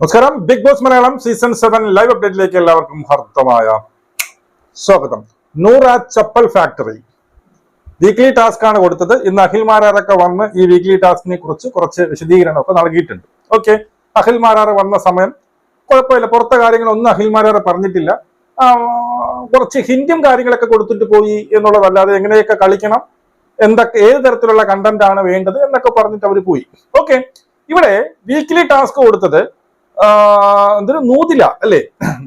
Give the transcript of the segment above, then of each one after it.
നമസ്കാരം. Bigg Boss Malayalam season seven live അപ്ഡേറ്റിലേക്ക് എല്ലാവർക്കും ഹർദ്ദമായ സ്വാഗതം. Noora chappal factory. Weekly task ആണ് കൊടുത്തത്. ഇന്ന് അഖിൽ മാരാറൊക്കെ വന്ന് ഈ വീക്ക്ലി ടാസ്കിനെ കുറിച്ച് കുറച്ച് വിശദീകരണമൊക്കെ നൽകിയിട്ടുണ്ട്. ഓക്കെ. അഖിൽ മാരാറ് വന്ന സമയം കുഴപ്പമില്ല. പുറത്തെ കാര്യങ്ങളൊന്നും അഖിൽ പറഞ്ഞിട്ടില്ല. കുറച്ച് ഹിന്റും കാര്യങ്ങളൊക്കെ കൊടുത്തിട്ട് പോയി എന്നുള്ളതല്ലാതെ എങ്ങനെയൊക്കെ കളിക്കണം എന്തൊക്കെ ഏത് തരത്തിലുള്ള കണ്ടന്റ് ആണ് വേണ്ടത് എന്നൊക്കെ പറഞ്ഞിട്ട് അവർ പോയി. ഓക്കെ. ഇവിടെ വീക്ക്ലി ടാസ്ക് കൊടുത്തത് എന്തൊരു നൂതില അല്ലേ?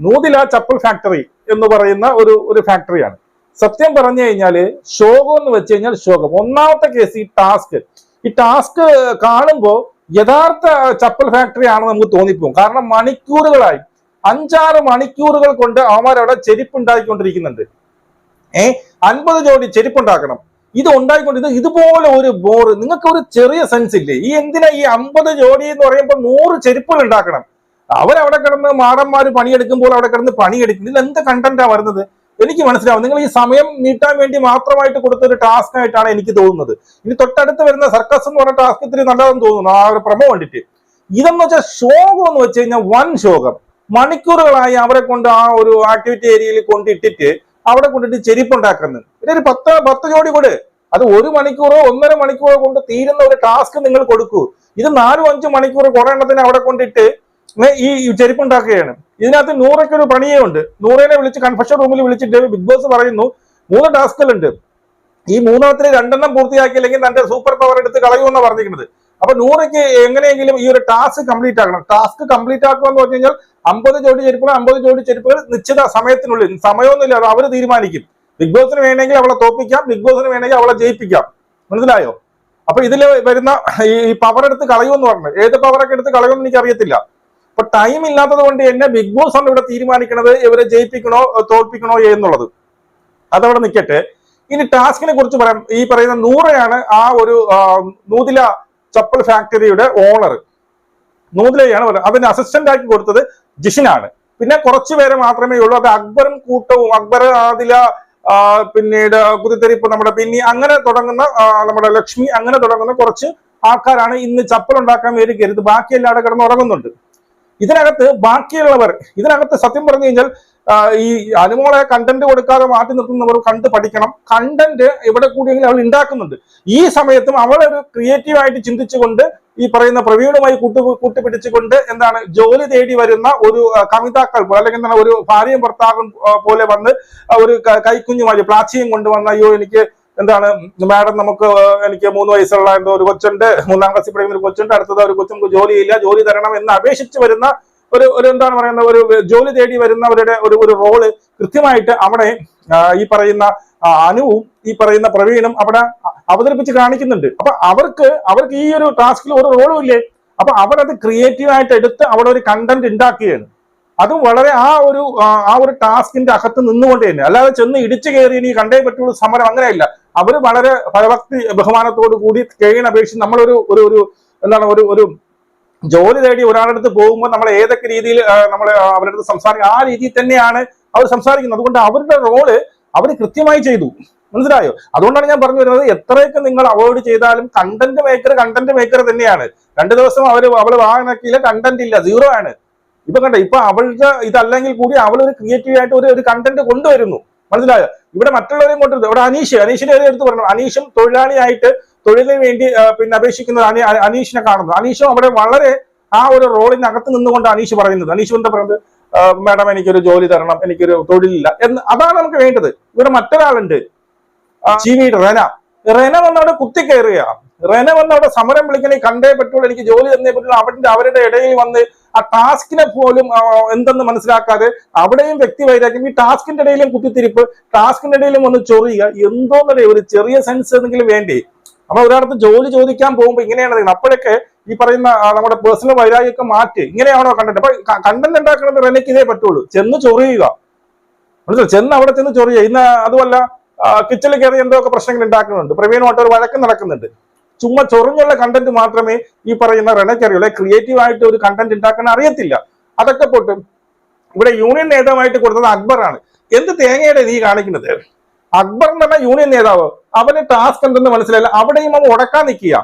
നൂതില ചപ്പൽ ഫാക്ടറി എന്ന് പറയുന്ന ഒരു ഒരു ഫാക്ടറിയാണ് സത്യം പറഞ്ഞു കഴിഞ്ഞാൽ ശോകം എന്ന് വെച്ച് കഴിഞ്ഞാൽ ശോകം. ഒന്നാമത്തെ കേസ് ഈ ടാസ്ക്. ഈ ടാസ്ക് കാണുമ്പോൾ യഥാർത്ഥ ചപ്പൽ ഫാക്ടറി ആണെന്ന് നമുക്ക് തോന്നിപ്പോകും. കാരണം മണിക്കൂറുകളായി അഞ്ചാറ് മണിക്കൂറുകൾ കൊണ്ട് അവന്മാരവിടെ ചെരുപ്പ് ഉണ്ടാക്കിക്കൊണ്ടിരിക്കുന്നുണ്ട് ഏ? അൻപത് ജോഡി ചെരുപ്പുണ്ടാക്കണം. ഇത് ഉണ്ടായിക്കൊണ്ട് ഇത് ഇതുപോലെ ഒരു ബോർ നിങ്ങൾക്ക് ഒരു ചെറിയ സെൻസ് ഇല്ലേ? ഈ എന്തിനാ ഈ അമ്പത് ജോഡി എന്ന് പറയുമ്പോൾ നൂറ് ചെരുപ്പുകൾ ഉണ്ടാക്കണം? അവരവിടെ കിടന്ന് മാടന്മാർ പണിയെടുക്കുമ്പോൾ അവിടെ കിടന്ന് പണിയെടുക്കും ഇതിൽ എന്ത് കണ്ടന്റാ വരുന്നത്? എനിക്ക് മനസ്സിലാവും. നിങ്ങൾ ഈ സമയം നീട്ടാൻ വേണ്ടി മാത്രമായിട്ട് കൊടുത്ത ഒരു ടാസ്ക് ആയിട്ടാണ് എനിക്ക് തോന്നുന്നത്. ഇനി തൊട്ടടുത്ത് വരുന്ന സർക്കസ് എന്ന് പറഞ്ഞ ടാസ്ക് ഇത്തിരി നല്ലതെന്ന് തോന്നുന്നു. ആ ഒരു പ്രമോ കണ്ടിട്ട്. ഇതെന്ന് വെച്ചാൽ ശോകം എന്ന് വെച്ച് കഴിഞ്ഞാൽ വൻ ശോകം. മണിക്കൂറുകളായി അവരെ കൊണ്ട് ആ ഒരു ആക്ടിവിറ്റി ഏരിയയിൽ കൊണ്ടിട്ടിട്ട് അവിടെ കൊണ്ടിട്ട് ചെരിപ്പുണ്ടാക്കുന്നത്. ഇതൊരു പത്ത് പത്ത് ജോഡി കൂടെ. അത് ഒരു മണിക്കൂറോ ഒന്നര മണിക്കൂറോ കൊണ്ട് തീരുന്ന ഒരു ടാസ്ക് നിങ്ങൾ കൊടുക്കൂ. ഇത് നാലും അഞ്ചും മണിക്കൂർ കുറെ അവിടെ കൊണ്ടിട്ട് ഈ ചെരുപ്പുണ്ടാക്കുകയാണ്. ഇതിനകത്ത് നൂറൊക്കെ ഒരു പണിയേ ഉണ്ട്. നൂറിനെ വിളിച്ച് കൺഫഷൻ റൂമിൽ വിളിച്ചിട്ട് ബിഗ് ബോസ് പറയുന്നു മൂന്ന് ടാസ്കുകളുണ്ട്. ഈ മൂന്നെണ്ണത്തിൽ രണ്ടെണ്ണം പൂർത്തിയാക്കിയില്ലെങ്കിൽ തന്റെ സൂപ്പർ പവർ എടുത്ത് കളയുമെന്നാണ് പറഞ്ഞിരിക്കുന്നത്. അപ്പൊ നൂറയ്ക്ക് എങ്ങനെയെങ്കിലും ഈ ഒരു ടാസ്ക് കംപ്ലീറ്റ് ആക്കണം ടാസ്ക് കംപ്ലീറ്റ് ആക്കുക എന്ന് പറഞ്ഞു കഴിഞ്ഞാൽ അമ്പത് ജോഡി ചെരുപ്പുകൾ അമ്പത് ജോഡി ചെരുപ്പുകൾ നിശ്ചിത സമയത്തിനുള്ളിൽ സമയമൊന്നുമില്ല അത് അവർ തീരുമാനിക്കും. ബിഗ് ബോസിന് വേണമെങ്കിൽ അവളെ തോപ്പിക്കാം ബിഗ് ബോസിന് വേണമെങ്കിൽ അവളെ ജയിപ്പിക്കാം. മനസ്സിലായോ? അപ്പൊ ഇതിൽ വരുന്ന ഈ പവർ എടുത്ത് കളയുമെന്ന് പറഞ്ഞു ഏത് പവറൊക്കെ എടുത്ത് കളയുമെന്ന് എനിക്ക് അറിയത്തില്ല അപ്പൊ ടൈം ഇല്ലാത്തത് കൊണ്ട് തന്നെ ബിഗ് ബോസ് ആണ് ഇവിടെ തീരുമാനിക്കുന്നത് ഇവരെ ജയിപ്പിക്കണോ തോൽപ്പിക്കണോ എന്നുള്ളത്. അതവിടെ നിൽക്കട്ടെ ഇനി ടാസ്കിനെ കുറിച്ച് പറയാം. ഈ പറയുന്ന നൂറയാണ് ആ ഒരു നൂതില ചപ്പൽ ഫാക്ടറിയുടെ ഓണർ നൂതിലയാണ് അതിന് അസിസ്റ്റന്റ് ആക്കി കൊടുത്തത് ജിഷിനാണ്. പിന്നെ കുറച്ചു പേരെ മാത്രമേ ഉള്ളൂ. അത് അക്ബറും കൂട്ടവും അക്ബർ ആദില പിന്നീട് കുതിത്തെരിപ്പ് നമ്മുടെ പിന്നി അങ്ങനെ തുടങ്ങുന്ന നമ്മുടെ ലക്ഷ്മി അങ്ങനെ തുടങ്ങുന്ന കുറച്ച് ആൾക്കാരാണ് ഇന്ന് ചപ്പൽ ഉണ്ടാക്കാൻ വേണ്ടി കരുത് ബാക്കി എല്ലാവരും കിടന്ന് ഉറങ്ങുന്നുണ്ട് ഇതിനകത്ത് ബാക്കിയുള്ളവർ ഇതിനകത്ത് സത്യം പറഞ്ഞു കഴിഞ്ഞാൽ ഈ അനുമോളെ കണ്ടന്റ് കൊടുക്കാതെ മാറ്റി നിർത്തുന്നവർ കണ്ട് പഠിക്കണം. കണ്ടന്റ് എവിടെ കൂടിയെങ്കിലും അവൾ ഉണ്ടാക്കുന്നുണ്ട് ഈ സമയത്തും അവളൊരു ക്രിയേറ്റീവായിട്ട് ചിന്തിച്ചുകൊണ്ട് ഈ പറയുന്ന പ്രവീണുമായി കൂട്ടു കൂട്ടുപിടിച്ചുകൊണ്ട് എന്താണ് ജോലി തേടി വരുന്ന ഒരു കവിതാക്കൾ അല്ലെങ്കിൽ എന്താണ് ഒരു ഭാര്യയും ഭർത്താവും പോലെ വന്ന് ഒരു കൈക്കുഞ്ഞുമായി പ്ലാച്ചിയും കൊണ്ടുവന്ന അയ്യോ എനിക്ക് എന്താണ്? മാഡം നമുക്ക് എനിക്ക് മൂന്ന് വയസ്സുള്ള എന്തോ ഒരു കൊച്ചുണ്ട് മൂന്നാം ക്ലാസ്സിൽ പഠിക്കുന്ന ഒരു കൊച്ചുണ്ട് അടുത്തത് ഒരു കൊച്ചും ജോലിയില്ല ജോലി തരണം എന്ന് അപേക്ഷിച്ച് വരുന്ന ഒരു ഒരു എന്താണ് പറയുന്ന ഒരു ജോലി തേടി വരുന്നവരുടെ ഒരു ഒരു റോൾ കൃത്യമായിട്ട് അവിടെ ഈ പറയുന്ന അനുവും ഈ പറയുന്ന പ്രവീണും അവിടെ അവതരിപ്പിച്ച് കാണിക്കുന്നുണ്ട്. അപ്പൊ അവർക്ക് അവർക്ക് ഈ ഒരു ടാസ്കിൽ ഒരു റോളും ഇല്ലേ? അപ്പൊ അവരത് ക്രിയേറ്റീവ് ആയിട്ട് എടുത്ത് അവിടെ ഒരു കണ്ടന്റ് ഉണ്ടാക്കുകയാണ്. അതും വളരെ ആ ഒരു ആ ഒരു ടാസ്കിന്റെ അകത്ത് നിന്നുകൊണ്ട് തന്നെ. അല്ലാതെ ചെന്ന് ഇടിച്ചു കയറി ഇനി കണ്ടേ പറ്റുള്ളൂ സമരം അങ്ങനെയല്ല. അവർ വളരെ ഭയഭക്തി ബഹുമാനത്തോടു കൂടി കഴിയണ അപേക്ഷിച്ച് നമ്മളൊരു ഒരു ഒരു എന്താണ് ഒരു ഒരു ജോലി തേടി ഒരാളുടെ അടുത്ത് പോകുമ്പോൾ നമ്മൾ ഏതൊക്കെ രീതിയിൽ നമ്മൾ അവരുടെ അടുത്ത് സംസാരിക്കും ആ രീതിയിൽ തന്നെയാണ് അവർ സംസാരിക്കുന്നത്. അതുകൊണ്ട് അവരുടെ റോൾ അവർ കൃത്യമായി ചെയ്തു. മനസ്സിലായോ? അതുകൊണ്ടാണ് ഞാൻ പറഞ്ഞു വരുന്നത് എത്രയൊക്കെ നിങ്ങൾ അവോയ്ഡ് ചെയ്താലും കണ്ടന്റ് മേക്കർ കണ്ടന്റ് മേക്കർ തന്നെയാണ്. രണ്ട് ദിവസം അവർ അവൾ വാങ്ങിയില്ല കണ്ടന്റ് ഇല്ല സീറോ ആണ്. ഇപ്പൊ കണ്ട ഇപ്പൊ അവളുടെ ഇതല്ലെങ്കിൽ കൂടി അവൾ ഒരു ക്രിയേറ്റീവ് ആയിട്ട് ഒരു ഒരു കണ്ടന്റ് കൊണ്ടുവരുന്നു. മനസ്സിലായോ? ഇവിടെ മറ്റുള്ളവരെയും കൊണ്ട് ഇവിടെ അനീഷ് അനീഷിന്റെ കാര്യം എടുത്ത് പറഞ്ഞു? അനീഷും തൊഴിലാളിയായിട്ട് തൊഴിലിന് വേണ്ടി പിന്നെ അപേക്ഷിക്കുന്ന അനീഷിനെ കാണുന്നു അനീഷും അവിടെ വളരെ ആ ഒരു റോളിനകത്ത് നിന്നുകൊണ്ട് അനീഷ് പറയുന്നത്. അനീഷ് എന്താ പറയുന്നത്? മാഡം എനിക്കൊരു ജോലി തരണം എനിക്കൊരു തൊഴിലില്ല. എന്ന് അതാണ് നമുക്ക് വേണ്ടത്. ഇവിടെ മറ്റൊരാളുണ്ട്. ജീവിയുടെ റെന. റെന വന്നവിടെ കുത്തിക്കയറുക റെന വന്നവിടെ സമരം വിളിക്കണേ കണ്ടേ പറ്റുള്ളൂ. എനിക്ക് ജോലി തന്നേ പറ്റുള്ളൂ. അവരുടെ അവരുടെ ഇടയിൽ വന്ന് ആ ടാസ്കിനെ പോലും എന്തെന്ന് മനസ്സിലാക്കാതെ അവിടെയും വ്യക്തി വൈരാഗ്യം. ഈ ടാസ്കിന്റെ ഇടയിലും കുത്തിത്തിരിപ്പ് ടാസ്കിന്റെ ഇടയിലും ഒന്ന് ചൊറിയുക എന്തോന്നറിയ? ഒരു ചെറിയ സെൻസ് എന്തെങ്കിലും വേണ്ടേ? നമ്മൾ ഒരാളത്ത് ജോലി ചോദിക്കാൻ പോകുമ്പോൾ ഇങ്ങനെയാണ്. അപ്പോഴൊക്കെ ഈ പറയുന്ന നമ്മുടെ പേഴ്സണൽ വൈരാഗ്യമൊക്കെ മാറ്റി ഇങ്ങനെയാണോ കണ്ടന്റ് അപ്പൊ കണ്ടന്റ് ഉണ്ടാക്കുന്നത് റെനയ്ക്ക് ഇതേ പറ്റുള്ളൂ. ചെന്ന് ചൊറിയുക. മനസ്സിലായി? ചെന്ന് അവിടെ ചെന്ന് ചൊറിയുക. ഇന്ന് അതുമല്ല കിച്ചണിൽ കയറി എന്തോ ഒക്കെ പ്രശ്നങ്ങൾ ഉണ്ടാക്കുന്നുണ്ട്. പ്രവീണുമായിട്ട് ഒരു വഴക്കം നടക്കുന്നുണ്ട്. ചുമ്മാ ചൊറിഞ്ഞുള്ള കണ്ടന്റ് മാത്രമേ ഈ പറയുന്ന റെനയ്ക്ക് അറിയുള്ളൂ ക്രിയേറ്റീവ് ആയിട്ട് ഒരു കണ്ടന്റ് ഉണ്ടാക്കാൻ അറിയത്തില്ല. അതൊക്കെ പൊട്ടും ഇവിടെ യൂണിയൻ നേതാവായിട്ട് കൊടുത്തത് അക്ബറാണ്. എന്ത് തേങ്ങയുടെ നീ കാണിക്കുന്നത്? അക്ബർ എന്ന് പറഞ്ഞ യൂണിയൻ നേതാവ്. അവന്റെ ടാസ്ക് എന്തെന്ന് മനസ്സിലായില്ല. അവിടെയും അവൻ ഉടക്കാൻ നിൽക്കുക.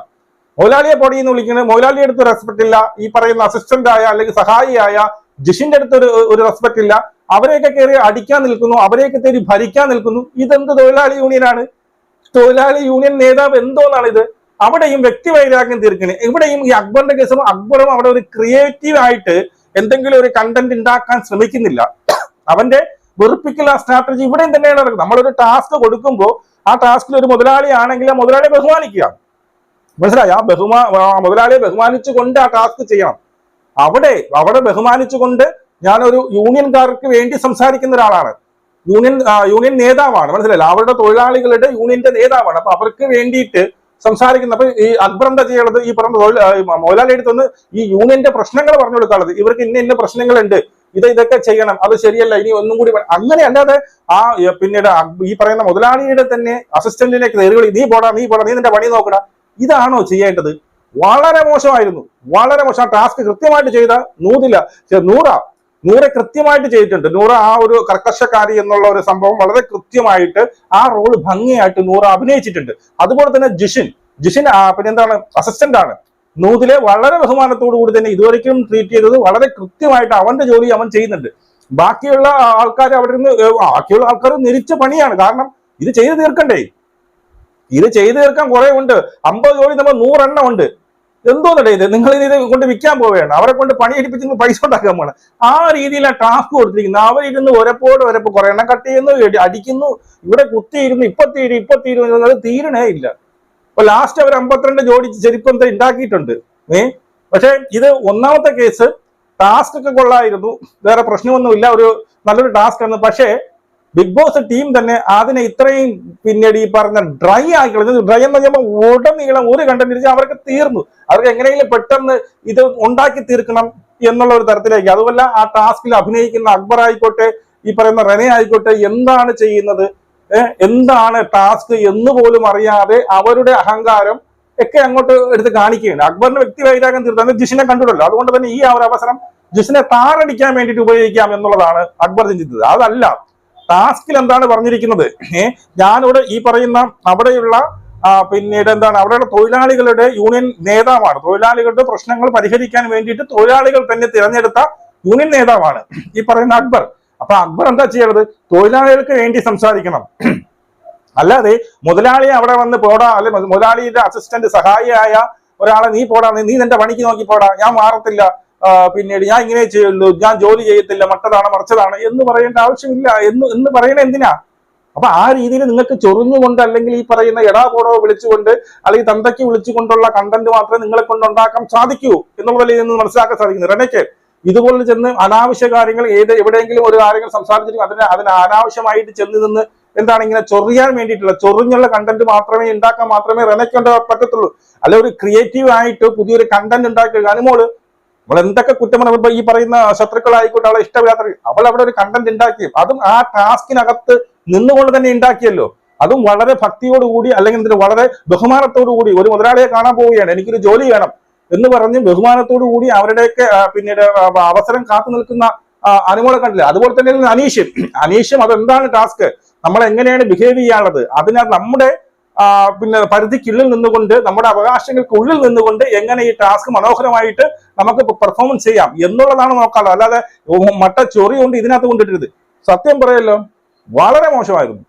മൗലാലിയെ പൊടി എന്ന് വിളിക്കുന്നത് മൗലാലിയുടെ അടുത്ത് റെസ്പെക്ട് ഇല്ല. ഈ പറയുന്ന അസിസ്റ്റന്റ് ആയ അല്ലെങ്കിൽ സഹായിയായ ജിഷിന്റെ അടുത്ത് ഒരു ഒരു റെസ്പെക്ട് ഇല്ല. അവരെയൊക്കെ കയറി അടിക്കാൻ നിൽക്കുന്നു. അവരെയൊക്കെ കയറി ഭരിക്കാൻ നിൽക്കുന്നു. ഇതെന്ത് തൊഴിലാളി യൂണിയനാണ് തൊഴിലാളി യൂണിയൻ നേതാവ് എന്തോന്നാണ് ഇത് അവിടെയും വ്യക്തി വൈരാഗ്യം തീർക്കണേ. ഇവിടെയും ഈ അക്ബറിന്റെ കേസും അക്ബറും അവിടെ ഒരു ക്രിയേറ്റീവ് ആയിട്ട് എന്തെങ്കിലും ഒരു കണ്ടന്റ് ഉണ്ടാക്കാൻ ശ്രമിക്കുന്നില്ല. അവന്റെ വെറുപ്പിക്കൽ ആ സ്ട്രാറ്റജി ഇവിടെയും തന്നെയാണ് നടക്കുന്നത്. നമ്മളൊരു ടാസ്ക് കൊടുക്കുമ്പോൾ ആ ടാസ്കിൽ ഒരു മുതലാളി ആണെങ്കിൽ ആ മുതലാളിയെ ബഹുമാനിക്കുക. മനസ്സിലായി? ആ ബഹുമാ മുതലാളിയെ ബഹുമാനിച്ചുകൊണ്ട് ആ ടാസ്ക് ചെയ്യണം. അവിടെ അവിടെ ബഹുമാനിച്ചുകൊണ്ട് ഞാനൊരു യൂണിയൻകാർക്ക് വേണ്ടി സംസാരിക്കുന്ന ഒരാളാണ്. യൂണിയൻ യൂണിയൻ നേതാവാണ്. മനസ്സിലായില്ല? അവരുടെ തൊഴിലാളികളുടെ യൂണിയന്റെ നേതാവാണ്. അപ്പൊ അവർക്ക് വേണ്ടിയിട്ട് സംസാരിക്കുന്ന അപ്പൊ ഈ അക്ബർ എന്താ ചെയ്യണത്? ഈ പറഞ്ഞ അടുത്ത് ഈ യൂണിയന്റെ പ്രശ്നങ്ങൾ പറഞ്ഞു കൊടുക്കാനുള്ളത് ഇവർക്ക് ഇന്ന ഇന്ന പ്രശ്നങ്ങളുണ്ട്. ഇത് ഇതൊക്കെ ചെയ്യണം. അത് ശരിയല്ല. ഇനി ഒന്നും കൂടി അങ്ങനെ അല്ലാതെ ആ പിന്നീട് ഈ പറയുന്ന മുതലാളിയുടെ തന്നെ അസിസ്റ്റന്റിനെ കയറി നീ പോടാ നീ പോടാ നീ നിന്റെ പണി നോക്കടാ. ഇതാണോ ചെയ്യേണ്ടത്? വളരെ മോശമായിരുന്നു. വളരെ മോശം. ടാസ്ക് കൃത്യമായിട്ട് ചെയ്ത നൂതില്ല ഛെ, നൂറ നൂറെ കൃത്യമായിട്ട് ചെയ്തിട്ടുണ്ട്. നൂറ് ആ ഒരു കർക്കശക്കാരി എന്നുള്ള ഒരു സംഭവം വളരെ കൃത്യമായിട്ട് ആ റോൾ ഭംഗിയായിട്ട് നൂറ് അഭിനയിച്ചിട്ടുണ്ട്. അതുപോലെ തന്നെ ജിഷിൻ. ജിഷിൻ പിന്നെ എന്താണ് അസിസ്റ്റന്റ് ആണ്. നൂതിലെ വളരെ ബഹുമാനത്തോടു കൂടി തന്നെ ഇതുവരെയ്ക്കും ട്രീറ്റ് ചെയ്തത് വളരെ കൃത്യമായിട്ട് അവന്റെ ജോലി അവൻ ചെയ്യുന്നുണ്ട്. ബാക്കിയുള്ള ആൾക്കാർ അവിടെ നിന്ന് ബാക്കിയുള്ള ആൾക്കാർ നിരിച്ച പണിയാണ്. കാരണം ഇത് ചെയ്തു തീർക്കണ്ടേ? ഇത് ചെയ്തു തീർക്കാൻ കുറെ ഉണ്ട്. അമ്പത് ജോലി നമ്മൾ നൂറെണ്ണം ഉണ്ട്. എന്തോന്നടേ ഇത്? നിങ്ങൾ ഇത് കൊണ്ട് വിൽക്കാൻ പോവുകയാണ്. അവരെ കൊണ്ട് പണിയെടുപ്പിച്ച് നിങ്ങൾ പൈസ ഉണ്ടാക്കാൻ പോകണം ആ രീതിയിലാണ് ടാസ്ക് കൊടുത്തിരിക്കുന്നത്. അവരിരുന്ന് ഒരപ്പോട് ഒരപ്പോ കുറെ എണ്ണം കട്ട് ചെയ്യുന്നു അടിക്കുന്നു. ഇവിടെ കുത്തിയിരുന്നു ഇപ്പൊ തീരും ഇപ്പൊ തീരും അത് തീരണേ ഇല്ല. അപ്പൊ ലാസ്റ്റ് അവർ അമ്പത്തിരണ്ട് ജോഡി ചെരുപ്പം ഉണ്ടാക്കിയിട്ടുണ്ട് ഏ? പക്ഷെ ഇത് ഒന്നാമത്തെ കേസ് ടാസ്ക് ഒക്കെ കൊള്ളായിരുന്നു. വേറെ പ്രശ്നമൊന്നുമില്ല. ഒരു നല്ലൊരു ടാസ്ക് ആണ്. പക്ഷേ ബിഗ് ബോസ് ടീം തന്നെ അതിനെ ഇത്രയും പിന്നീട് ഈ പറഞ്ഞ ഡ്രൈ ആക്കി കളഞ്ഞു. ഡ്രൈ എന്ന് പറയുമ്പോൾ ഉടനീളം ഒരു കണ്ടന്റ് അവർക്ക് തീർന്നു. അവർക്ക് എങ്ങനെയെങ്കിലും പെട്ടെന്ന് ഇത് ഉണ്ടാക്കി തീർക്കണം എന്നുള്ള ഒരു തരത്തിലേക്ക്. അതുമല്ല ആ ടാസ്കിൽ അഭിനയിക്കുന്ന അക്ബർ ആയിക്കോട്ടെ ഈ പറയുന്ന റെനെ ആയിക്കോട്ടെ എന്താണ് ചെയ്യുന്നത്? എന്താണ് ടാസ്ക് എന്ന് പോലും അറിയാതെ അവരുടെ അഹങ്കാരം ഒക്കെ അങ്ങോട്ട് എടുത്ത് കാണിക്കുകയാണ്. അക്ബറിന്റെ വ്യക്തി വൈരാഗ്യം അങ്ങനെ ജിഷിനെ കണ്ടിട്ടല്ലോ അതുകൊണ്ട് തന്നെ ഈ ഒരു അവസരം ജിഷിനെ താറടിക്കാൻ വേണ്ടിയിട്ട് ഉപയോഗിക്കാം എന്നുള്ളതാണ് അക്ബർ ചിന്തിച്ചത്. അതല്ല ടാസ്കിൽ എന്താണ് പറഞ്ഞിരിക്കുന്നത്? ഏഹ് ഞാനിവിടെ ഈ പറയുന്ന അവിടെയുള്ള പിന്നീട് എന്താണ് അവിടെയുള്ള തൊഴിലാളികളുടെ യൂണിയൻ നേതാവാണ്. തൊഴിലാളികളുടെ പ്രശ്നങ്ങൾ പരിഹരിക്കാൻ വേണ്ടിയിട്ട് തൊഴിലാളികൾ തന്നെ തിരഞ്ഞെടുത്ത യൂണിയൻ നേതാവാണ് ഈ പറയുന്ന അക്ബർ. അപ്പൊ അക്ബർ എന്താ ചെയ്യണത്? തൊഴിലാളികൾക്ക് വേണ്ടി സംസാരിക്കണം. അല്ലാതെ മുതലാളി അവിടെ വന്ന് പോടാ അല്ലെ മുതലാളിയുടെ അസിസ്റ്റന്റ് സഹായിയായ ഒരാളെ നീ പോടാ നീ നിന്റെ പണിക്ക് നോക്കി പോടാ ഞാൻ മാറത്തില്ല. പിന്നീട് ഞാൻ ഇങ്ങനെ ചെയ്യുള്ളൂ ഞാൻ ജോലി ചെയ്യത്തില്ല മറ്റതാണ് മറിച്ചതാണ് എന്ന് പറയേണ്ട ആവശ്യമില്ല. എന്ന് എന്ന് പറയണ എന്തിനാ? അപ്പൊ ആ രീതിയിൽ നിങ്ങൾക്ക് ചൊറിഞ്ഞുകൊണ്ട് അല്ലെങ്കിൽ ഈ പറയുന്ന എടാ പോടോ വിളിച്ചുകൊണ്ട് അല്ലെങ്കിൽ തന്തയ്ക്ക് വിളിച്ചുകൊണ്ടുള്ള കണ്ടന്റ് മാത്രമേ നിങ്ങളെ കൊണ്ട് ഉണ്ടാക്കാൻ സാധിക്കൂ എന്നുള്ളതിൽ നിന്ന് മനസ്സിലാക്കാൻ സാധിക്കുന്നു. റെനയ്ക്ക് ഇതുപോലെ ചെന്ന് അനാവശ്യ കാര്യങ്ങൾ ഏത് എവിടെയെങ്കിലും ഒരു കാര്യങ്ങൾ സംസാരിച്ചിട്ട് അതിന് അതിന് അനാവശ്യമായിട്ട് ചെന്ന് നിന്ന് എന്താണ് ഇങ്ങനെ ചൊറിയാൻ വേണ്ടിയിട്ടുള്ള ചൊറിഞ്ഞുള്ള കണ്ടന്റ് മാത്രമേ ഉണ്ടാക്കാൻ മാത്രമേ റെനയ്ക്ക് പറ്റത്തുള്ളൂ. അല്ലെ ഒരു ക്രിയേറ്റീവ് ആയിട്ട് പുതിയൊരു കണ്ടന്റ് ഉണ്ടാക്കി അനുമോൾ അവൾ എന്തൊക്കെ കുറ്റം അവൾ ഈ പറയുന്ന ശത്രുക്കളായിക്കോട്ടെ അവളെ ഇഷ്ടമില്ലാത്ത അവൾ അവിടെ ഒരു കണ്ടന്റ് ഉണ്ടാക്കി. അതും ആ ടാസ്കിനകത്ത് നിന്നുകൊണ്ട് തന്നെ ഉണ്ടാക്കിയല്ലോ. അതും വളരെ ഭക്തിയോടുകൂടി അല്ലെങ്കിൽ എന്തിന് വളരെ ബഹുമാനത്തോടു കൂടി ഒരു മുതലാളിയെ കാണാൻ പോവുകയാണ്. എനിക്കൊരു ജോലി വേണം എന്ന് പറഞ്ഞ് ബഹുമാനത്തോടു കൂടി അവരുടെയൊക്കെ പിന്നീട് അവസരം കാത്തു നിൽക്കുന്ന അനുമോളെ കണ്ടില്ല? അതുപോലെ തന്നെ അനീഷ്യം അനീഷ്യം അതെന്താണ് ടാസ്ക് നമ്മൾ എങ്ങനെയാണ് ബിഹേവ് ചെയ്യാനുള്ളത്? അതിനാൽ നമ്മുടെ പിന്നെ പരിധിക്കുള്ളിൽ നിന്നുകൊണ്ട് നമ്മുടെ അവകാശങ്ങൾക്ക് ഉള്ളിൽ നിന്നുകൊണ്ട് എങ്ങനെ ഈ ടാസ്ക് മനോഹരമായിട്ട് നമുക്ക് പെർഫോമൻസ് ചെയ്യാം എന്നുള്ളതാണ് നോക്കാനുള്ളത്. അല്ലാതെ മട്ട ചൊറി കൊണ്ട് ഇതിനകത്ത് കൊണ്ടിട്ടരുത് സത്യം പറയല്ലോ വളരെ മോശമായിരുന്നു.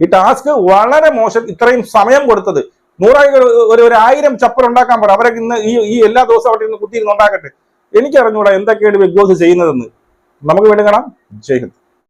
ഈ ടാസ്ക് വളരെ മോശം ഇത്രയും സമയം കൊടുത്തത്. നൂറായി ഒരു ഒരു ആയിരം ചപ്പർ ഉണ്ടാക്കാൻ പറ. അവരൊക്കെ ഇന്ന് ഈ ഈ എല്ലാ ദിവസവും അവിടെ ഇന്ന് കുത്തിയിരുന്ന് ഉണ്ടാക്കട്ടെ. എനിക്കറിഞ്ഞൂടാ എന്തൊക്കെയാണ് ബിഗ് ബോസ് ചെയ്യുന്നതെന്ന്. നമുക്ക് വേണ്ടി കാണാം. ജയ് ഹിന്ദ്.